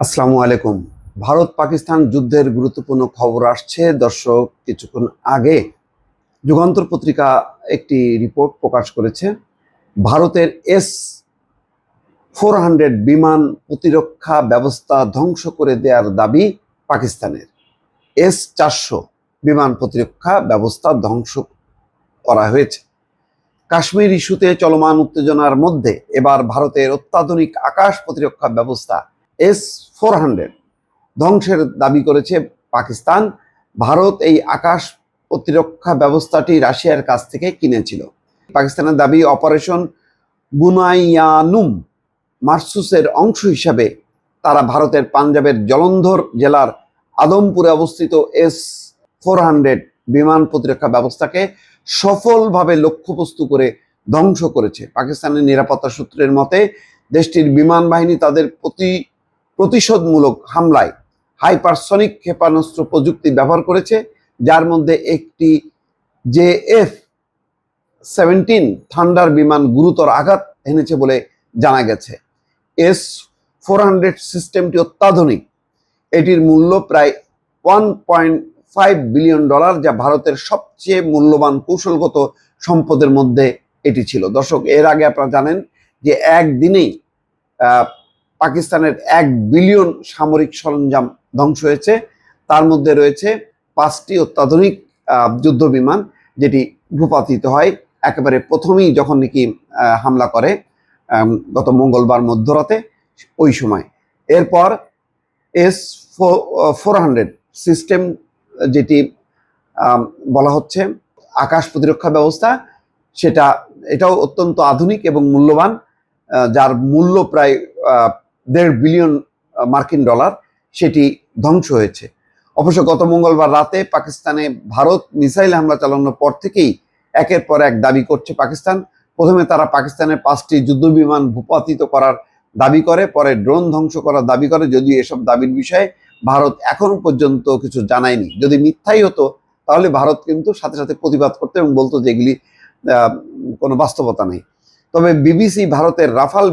আসসালামু আলাইকুম। ভারত পাকিস্তান যুদ্ধের গুরুত্বপূর্ণ খবর আসছে। দর্শক, কিছুক্ষণ আগে যুগান্তর পত্রিকা একটি রিপোর্ট প্রকাশ করেছে। ভারতের এস ফোর হান্ড্রেড বিমান প্রতিরক্ষা ব্যবস্থা ধ্বংস করে দেওয়ার দাবি পাকিস্তানের। এস চারশো বিমান প্রতিরক্ষা ব্যবস্থা ধ্বংস করা হয়েছে। কাশ্মীর ইস্যুতে চলমান উত্তেজনার মধ্যে এবার ভারতের অত্যাধুনিক আকাশ প্রতিরক্ষা ব্যবস্থা এস ফোর হান্ড্রেড। ধ্বংসের দাবি করেছে পাকিস্তান। ভারত এই আকাশ প্রতিরক্ষা ব্যবস্থাটি রাশিয়ার কাছ থেকে কিনেছিল। পাকিস্তানের দাবি, অপারেশন বুনাইয়ানুম মার্সুসের অংশ হিসাবে তারা ভারতের পাঞ্জাবের জলন্ধর জেলার আদমপুরে অবস্থিত এস ফোর হান্ড্রেড বিমান প্রতিরক্ষা ব্যবস্থাকে সফলভাবে লক্ষ্যবস্তু করে ধ্বংস করেছে। পাকিস্তানের নিরাপত্তা সূত্রের মতে, দেশটির বিমান বাহিনী তাদের প্রতি প্রতিশোধমূলক হামলায় হাইপারসনিক ক্ষেপণাস্ত্র প্রযুক্তি ব্যবহার করেছে, যার মধ্যে একটি জে এফ সেভেন্টিন থান্ডার বিমান গুরুতর আঘাত এনেছে বলে জানা গেছে। এস ফোর হান্ড্রেড সিস্টেমটি অত্যাধুনিক। এটির মূল্য প্রায় one point five billion dollar, যা ভারতের সবচেয়ে মূল্যবান কৌশলগত সম্পদের মধ্যে এটি ছিল। দর্শক, এর আগে আপনারা জানেন যে একদিনেই পাকিস্তানের এক বিলিয়ন সামরিক সরঞ্জাম ধ্বংস হয়েছে। তার মধ্যে রয়েছে পাঁচটি অত্যাধুনিক যুদ্ধ বিমান যেটি ভূপাতিত হয়। একেবারে প্রথমেই যখন নাকি হামলা করে গত মঙ্গলবার মধ্যরাতে, ওই সময়। এরপর এস ফোর হান্ড্রেড সিস্টেম যেটি বলা হচ্ছে আকাশ প্রতিরক্ষা ব্যবস্থা, সেটা, এটাও অত্যন্ত আধুনিক এবং মূল্যবান যার মূল্য প্রায় দেড় বিলিয়ন মার্কিন ডলার সেটি ধ্বংস হয়েছে। অবশ্য গত মঙ্গলবার রাতে পাকিস্তানে ভারত মিসাইল হামলা চালানোর পর থেকেই একের পর এক দাবি করছে পাকিস্তান। প্রথমে তারা পাকিস্তানের পাঁচটি যুদ্ধবিমান ভূপাতিত করার দাবি করে, পরে ড্রোন ধ্বংস করার দাবি করে, যদিও এসব দাবির বিষয়ে ভারত এখনও পর্যন্ত কিছু জানায়নি। যদি মিথ্যাই হতো, তাহলে ভারত কিন্তু সাথে সাথে প্রতিবাদ করতো এবং বলতো যে এগুলি কোনো বাস্তবতা নেই। তবে বিবিসি ভারতের রাফাল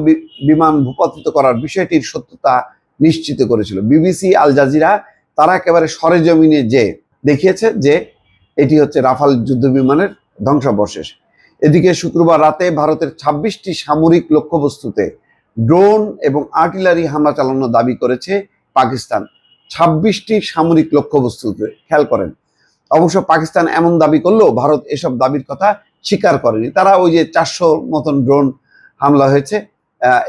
বিমান ভূপাতিত করার বিষয়টির সত্যতা নিশ্চিত করেছিল। বিবিসি, আল জাজিরা তারা একেবারে সরেজমিনে যে দেখিয়েছে যে এটি হচ্ছে রাফাল যুদ্ধ বিমানের ধ্বংসাবশেষ। এদিকে শুক্রবার রাতে ভারতের ছাব্বিশটি সামরিক লক্ষ্যবস্তুতে ড্রোন এবং আর্টিলারি হামলা চালানোর দাবি করেছে পাকিস্তান। ছাব্বিশটি সামরিক লক্ষ্যবস্তুতে, খেয়াল করেন। অবশ্য পাকিস্তান এমন দাবি করলেও ভারত এসব দাবির কথা স্বীকার করেনি। তারা ওই যে চারশো মতন ড্রোন হামলা হয়েছে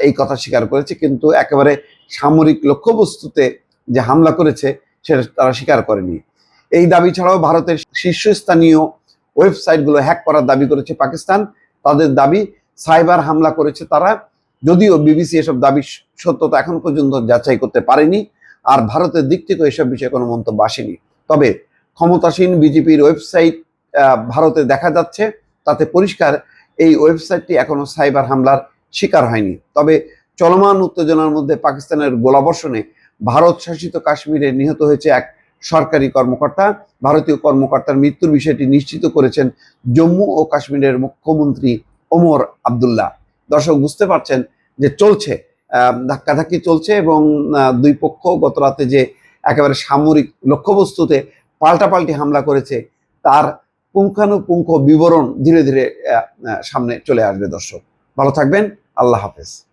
এই কথা স্বীকার করেছে, কিন্তু একেবারে সামরিক লক্ষ্যবস্তুতে যে হামলা করেছে, সেটা তারা স্বীকার করেনি। এই দাবি ছাড়াও ভারতের শীর্ষস্থানীয় ওয়েবসাইটগুলো হ্যাক করার দাবি করেছে পাকিস্তান। তাদের দাবি, সাইবার হামলা করেছে তারা। যদিও বিবিসি এসব দাবি সত্যতা এখন পর্যন্ত যাচাই করতে পারেনি, আর ভারতের দিক থেকে এসব বিষয়ে কোনো মন্তব্য আসেনি। তবে ক্ষমতাসীন বিজেপির ওয়েবসাইট ভারতে দেখা যাচ্ছে। তাতে পরিষ্কার এই ওয়েবসাইটটি এখনও সাইবার হামলার শিকার হয়নি। তবে চলমান উত্তেজনার মধ্যে পাকিস্তানের গোলাবর্ষণে ভারত শাসিত কাশ্মীরে নিহত হয়েছে এক সরকারি কর্মকর্তা। ভারতীয় কর্মকর্তার মৃত্যুর বিষয়টি নিশ্চিত করেছেন জম্মু ও কাশ্মীরের মুখ্যমন্ত্রী ওমর আবদুল্লাহ। দর্শক, বুঝতে পারছেন যে চলছে ধাক্কাধাক্কি চলছে এবং দুই পক্ষ গত রাতে যে একেবারে সামরিক লক্ষ্যবস্তুতে পাল্টাপাল্টি হামলা করেছে, তার পুঙ্খানুপুঙ্খ বিবরণ ধীরে ধীরে সামনে চলে আসবে দর্শক। ভালো থাকবেন। আল্লাহ হাফেজ।